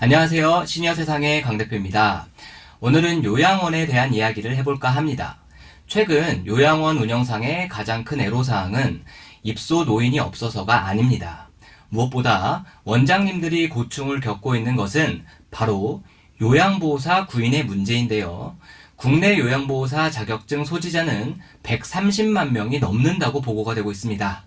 안녕하세요. 시니어 세상의 강 대표입니다. 오늘은 요양원에 대한 이야기를 해볼까 합니다. 최근 요양원 운영상의 가장 큰 애로사항은 입소 노인이 없어서가 아닙니다. 무엇보다 원장님들이 고충을 겪고 있는 것은 바로 요양보호사 구인의 문제인데요. 국내 요양보호사 자격증 소지자는 130만 명이 넘는다고 보고가 되고 있습니다.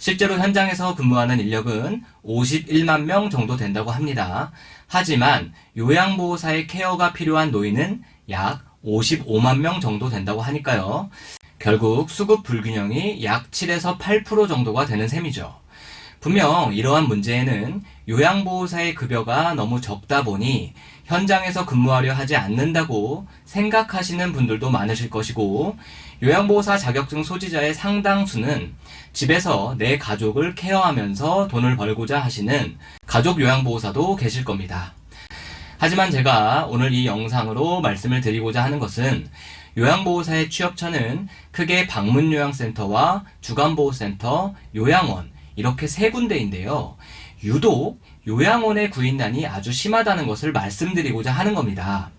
실제로 현장에서 근무하는 인력은 51만 명 정도 된다고 합니다. 하지만 요양보호사의 케어가 필요한 노인은 약 55만 명 정도 된다고 하니까요. 결국 수급 불균형이 약 7에서 8% 정도가 되는 셈이죠. 분명 이러한 문제에는 요양보호사의 급여가 너무 적다 보니 현장에서 근무하려 하지 않는다고 생각하시는 분들도 많으실 것이고 요양보호사 자격증 소지자의 상당수는 집에서 내 가족을 케어하면서 돈을 벌고자 하시는 가족 요양보호사도 계실 겁니다. 하지만 제가 오늘 이 영상으로 말씀을 드리고자 하는 것은 요양보호사의 취업처는 크게 방문요양센터와 주간보호센터, 요양원 이렇게 세 군데인데요. 유독 요양원의 구인난이 아주 심하다는 것을 말씀드리고자 하는 겁니다.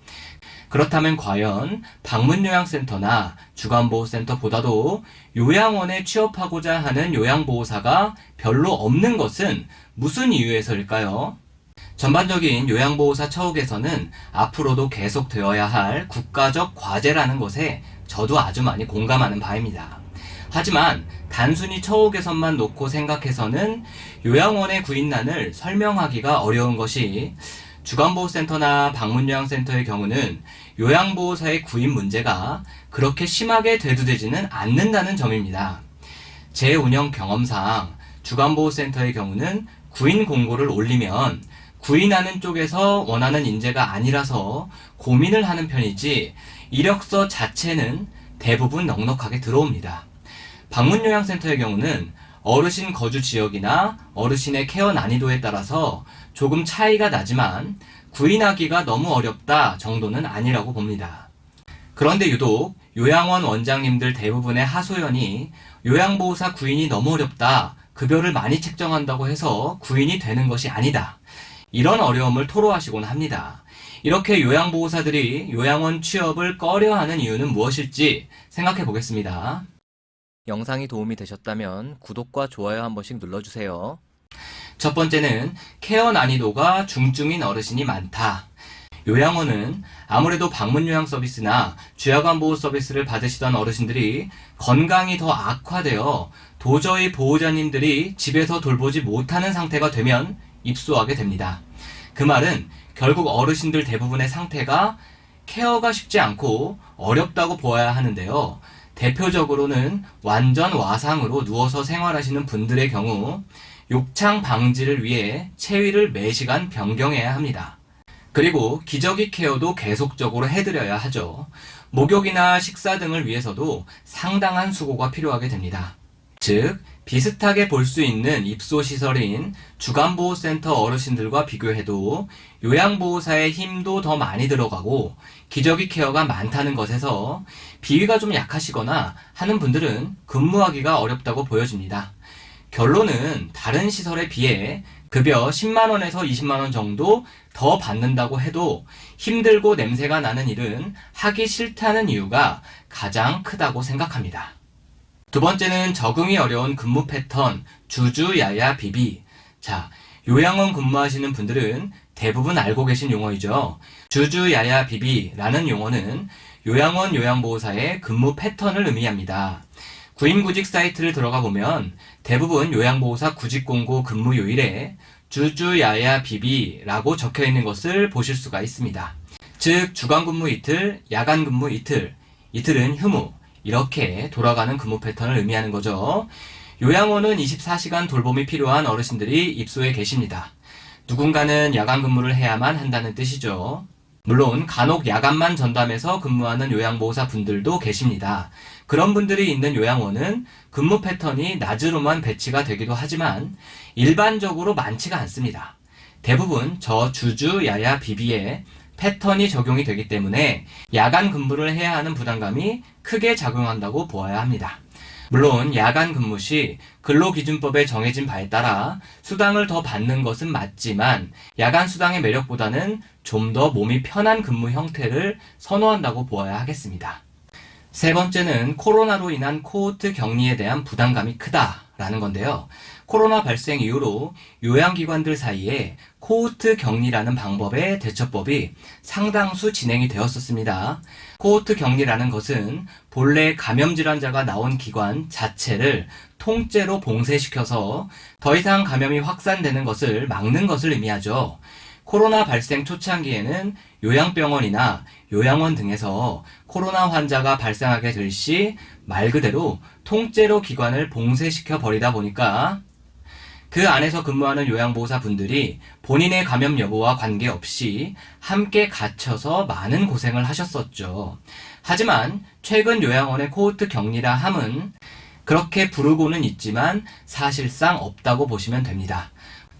그렇다면 과연 방문요양센터나 주간보호센터보다도 요양원에 취업하고자 하는 요양보호사가 별로 없는 것은 무슨 이유에서일까요? 전반적인 요양보호사 처우에서는 앞으로도 계속 되어야 할 국가적 과제라는 것에 저도 아주 많이 공감하는 바입니다. 하지만 단순히 처우 개선만 놓고 생각해서는 요양원의 구인난을 설명하기가 어려운 것이 주간보호센터나 방문요양센터의 경우는 요양보호사의 구인 문제가 그렇게 심하게 대두되지는 않는다는 점입니다. 제 운영 경험상 주간보호센터의 경우는 구인 공고를 올리면 구인하는 쪽에서 원하는 인재가 아니라서 고민을 하는 편이지 이력서 자체는 대부분 넉넉하게 들어옵니다. 방문요양센터의 경우는 어르신 거주 지역이나 어르신의 케어 난이도에 따라서 조금 차이가 나지만 구인하기가 너무 어렵다 정도는 아니라고 봅니다. 그런데 유독 요양원 원장님들 대부분의 하소연이 요양보호사 구인이 너무 어렵다, 급여를 많이 책정한다고 해서 구인이 되는 것이 아니다. 이런 어려움을 토로하시곤 합니다. 이렇게 요양보호사들이 요양원 취업을 꺼려하는 이유는 무엇일지 생각해 보겠습니다. 영상이 도움이 되셨다면 구독과 좋아요 한 번씩 눌러주세요. 첫 번째는 케어 난이도가 중증인 어르신이 많다. 요양원은 아무래도 방문 요양 서비스나 주야간 보호 서비스를 받으시던 어르신들이 건강이 더 악화되어 도저히 보호자님들이 집에서 돌보지 못하는 상태가 되면 입소하게 됩니다. 그 말은 결국 어르신들 대부분의 상태가 케어가 쉽지 않고 어렵다고 보아야 하는데요. 대표적으로는 완전 와상으로 누워서 생활하시는 분들의 경우 욕창 방지를 위해 체위를 매시간 변경해야 합니다. 그리고 기저귀 케어도 계속적으로 해드려야 하죠. 목욕이나 식사 등을 위해서도 상당한 수고가 필요하게 됩니다. 즉, 비슷하게 볼 수 있는 입소 시설인 주간보호센터 어르신들과 비교해도 요양보호사의 힘도 더 많이 들어가고 기저귀 케어가 많다는 것에서 비위가 좀 약하시거나 하는 분들은 근무하기가 어렵다고 보여집니다. 결론은 다른 시설에 비해 급여 10만원에서 20만원 정도 더 받는다고 해도 힘들고 냄새가 나는 일은 하기 싫다는 이유가 가장 크다고 생각합니다. 두 번째는 적응이 어려운 근무 패턴, 주주, 야야, 비비. 자, 요양원 근무하시는 분들은 대부분 알고 계신 용어이죠. 주주, 야야, 비비라는 용어는 요양원 요양보호사의 근무 패턴을 의미합니다. 구인구직 사이트를 들어가 보면 대부분 요양보호사 구직 공고 근무 요일에 주주, 야야, 비비라고 적혀 있는 것을 보실 수가 있습니다. 즉, 주간 근무 이틀, 야간 근무 이틀, 이틀은 휴무, 이렇게 돌아가는 근무 패턴을 의미하는 거죠. 요양원은 24시간 돌봄이 필요한 어르신들이 입소해 계십니다. 누군가는 야간 근무를 해야만 한다는 뜻이죠. 물론 간혹 야간만 전담해서 근무하는 요양보호사 분들도 계십니다. 그런 분들이 있는 요양원은 근무 패턴이 낮으로만 배치가 되기도 하지만 일반적으로 많지가 않습니다. 대부분 저 주주, 야야, 비비에 패턴이 적용이 되기 때문에 야간 근무를 해야 하는 부담감이 크게 작용한다고 보아야 합니다. 물론 야간 근무 시 근로기준법에 정해진 바에 따라 수당을 더 받는 것은 맞지만 야간 수당의 매력보다는 좀 더 몸이 편한 근무 형태를 선호한다고 보아야 하겠습니다. 세 번째는 코로나로 인한 코호트 격리에 대한 부담감이 크다 라는 건데요. 코로나 발생 이후로 요양기관들 사이에 코호트 격리라는 방법의 대처법이 상당수 진행이 되었었습니다. 코호트 격리라는 것은 본래 감염 질환자가 나온 기관 자체를 통째로 봉쇄시켜서 더 이상 감염이 확산되는 것을 막는 것을 의미하죠. 코로나 발생 초창기에는 요양병원이나 요양원 등에서 코로나 환자가 발생하게 될 시 말 그대로 통째로 기관을 봉쇄시켜 버리다 보니까 그 안에서 근무하는 요양보호사 분들이 본인의 감염 여부와 관계없이 함께 갇혀서 많은 고생을 하셨었죠. 하지만 최근 요양원의 코호트 격리라 함은 그렇게 부르고는 있지만 사실상 없다고 보시면 됩니다.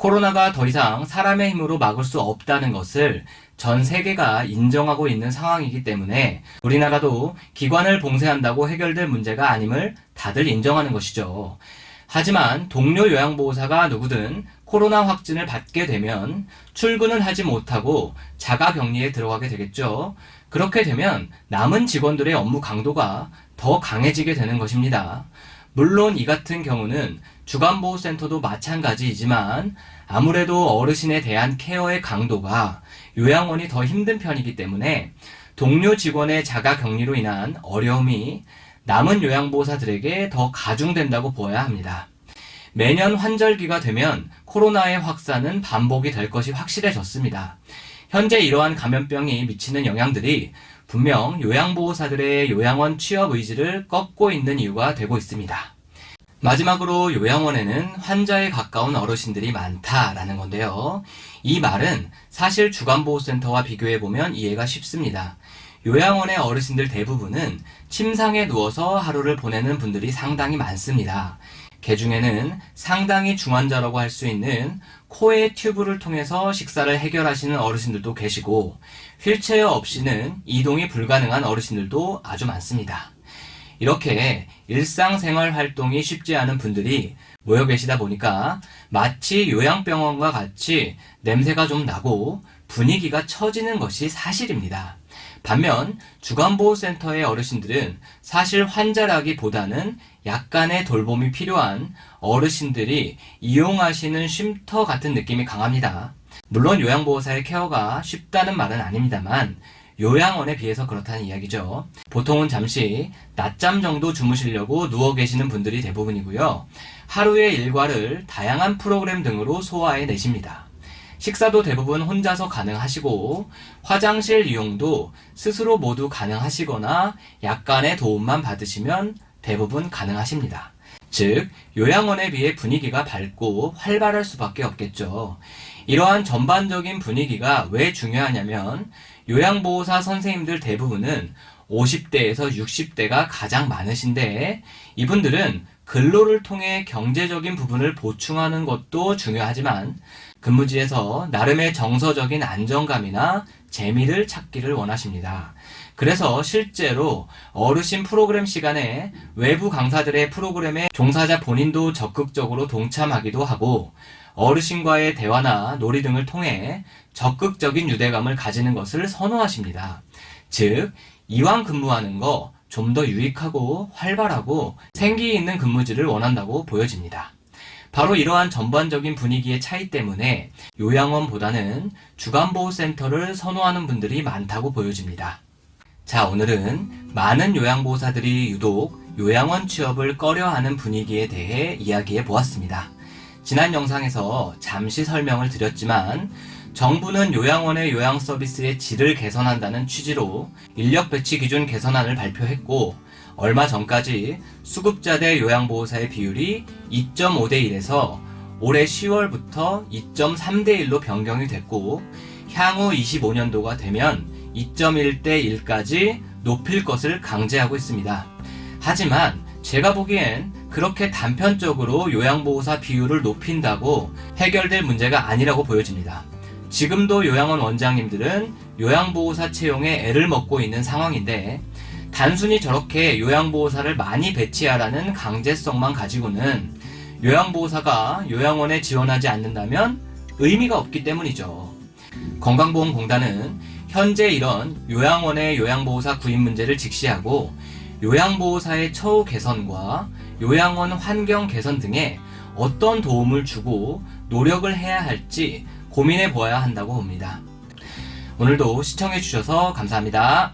코로나가 더 이상 사람의 힘으로 막을 수 없다는 것을 전 세계가 인정하고 있는 상황이기 때문에 우리나라도 기관을 봉쇄한다고 해결될 문제가 아님을 다들 인정하는 것이죠. 하지만 동료 요양보호사가 누구든 코로나 확진을 받게 되면 출근을 하지 못하고 자가 격리에 들어가게 되겠죠. 그렇게 되면 남은 직원들의 업무 강도가 더 강해지게 되는 것입니다. 물론 이 같은 경우는 주간보호센터도 마찬가지이지만 아무래도 어르신에 대한 케어의 강도가 요양원이 더 힘든 편이기 때문에 동료 직원의 자가 격리로 인한 어려움이 남은 요양보호사들에게 더 가중된다고 보아야 합니다. 매년 환절기가 되면 코로나의 확산은 반복이 될 것이 확실해졌습니다. 현재 이러한 감염병이 미치는 영향들이 분명 요양보호사들의 요양원 취업 의지를 꺾고 있는 이유가 되고 있습니다. 마지막으로 요양원에는 환자에 가까운 어르신들이 많다라는 건데요. 이 말은 사실 주간보호센터와 비교해보면 이해가 쉽습니다. 요양원의 어르신들 대부분은 침상에 누워서 하루를 보내는 분들이 상당히 많습니다. 개 중에는 상당히 중환자라고 할 수 있는 코의 튜브를 통해서 식사를 해결하시는 어르신들도 계시고 휠체어 없이는 이동이 불가능한 어르신들도 아주 많습니다. 이렇게 일상생활 활동이 쉽지 않은 분들이 모여 계시다 보니까 마치 요양병원과 같이 냄새가 좀 나고 분위기가 처지는 것이 사실입니다. 반면 주간보호센터의 어르신들은 사실 환자라기보다는 약간의 돌봄이 필요한 어르신들이 이용하시는 쉼터 같은 느낌이 강합니다. 물론 요양보호사의 케어가 쉽다는 말은 아닙니다만 요양원에 비해서 그렇다는 이야기죠. 보통은 잠시 낮잠 정도 주무시려고 누워 계시는 분들이 대부분이고요. 하루의 일과를 다양한 프로그램 등으로 소화해 내십니다. 식사도 대부분 혼자서 가능하시고 화장실 이용도 스스로 모두 가능하시거나 약간의 도움만 받으시면 대부분 가능하십니다. 즉, 요양원에 비해 분위기가 밝고 활발할 수밖에 없겠죠. 이러한 전반적인 분위기가 왜 중요하냐면 요양보호사 선생님들 대부분은 50대에서 60대가 가장 많으신데 이분들은 근로를 통해 경제적인 부분을 보충하는 것도 중요하지만 근무지에서 나름의 정서적인 안정감이나 재미를 찾기를 원하십니다. 그래서 실제로 어르신 프로그램 시간에 외부 강사들의 프로그램에 종사자 본인도 적극적으로 동참하기도 하고 어르신과의 대화나 놀이 등을 통해 적극적인 유대감을 가지는 것을 선호하십니다. 즉, 이왕 근무하는 거 좀 더 유익하고 활발하고 생기 있는 근무지를 원한다고 보여집니다. 바로 이러한 전반적인 분위기의 차이 때문에 요양원보다는 주간보호센터를 선호하는 분들이 많다고 보여집니다. 자, 오늘은 많은 요양보호사들이 유독 요양원 취업을 꺼려하는 분위기에 대해 이야기해 보았습니다. 지난 영상에서 잠시 설명을 드렸지만 정부는 요양원의 요양 서비스의 질을 개선한다는 취지로 인력 배치 기준 개선안을 발표했고 얼마 전까지 수급자 대 요양보호사의 비율이 2.5대 1에서 올해 10월부터 2.3대 1로 변경이 됐고 향후 25년도가 되면 2.1대 1까지 높일 것을 강제하고 있습니다. 하지만 제가 보기엔 그렇게 단편적으로 요양보호사 비율을 높인다고 해결될 문제가 아니라고 보여집니다. 지금도 요양원 원장님들은 요양보호사 채용에 애를 먹고 있는 상황인데 단순히 저렇게 요양보호사를 많이 배치하라는 강제성만 가지고는 요양보호사가 요양원에 지원하지 않는다면 의미가 없기 때문이죠. 건강보험공단은 현재 이런 요양원의 요양보호사 구입 문제를 직시하고 요양보호사의 처우 개선과 요양원 환경 개선 등에 어떤 도움을 주고 노력을 해야 할지 고민해 보아야 한다고 봅니다. 오늘도 시청해 주셔서 감사합니다.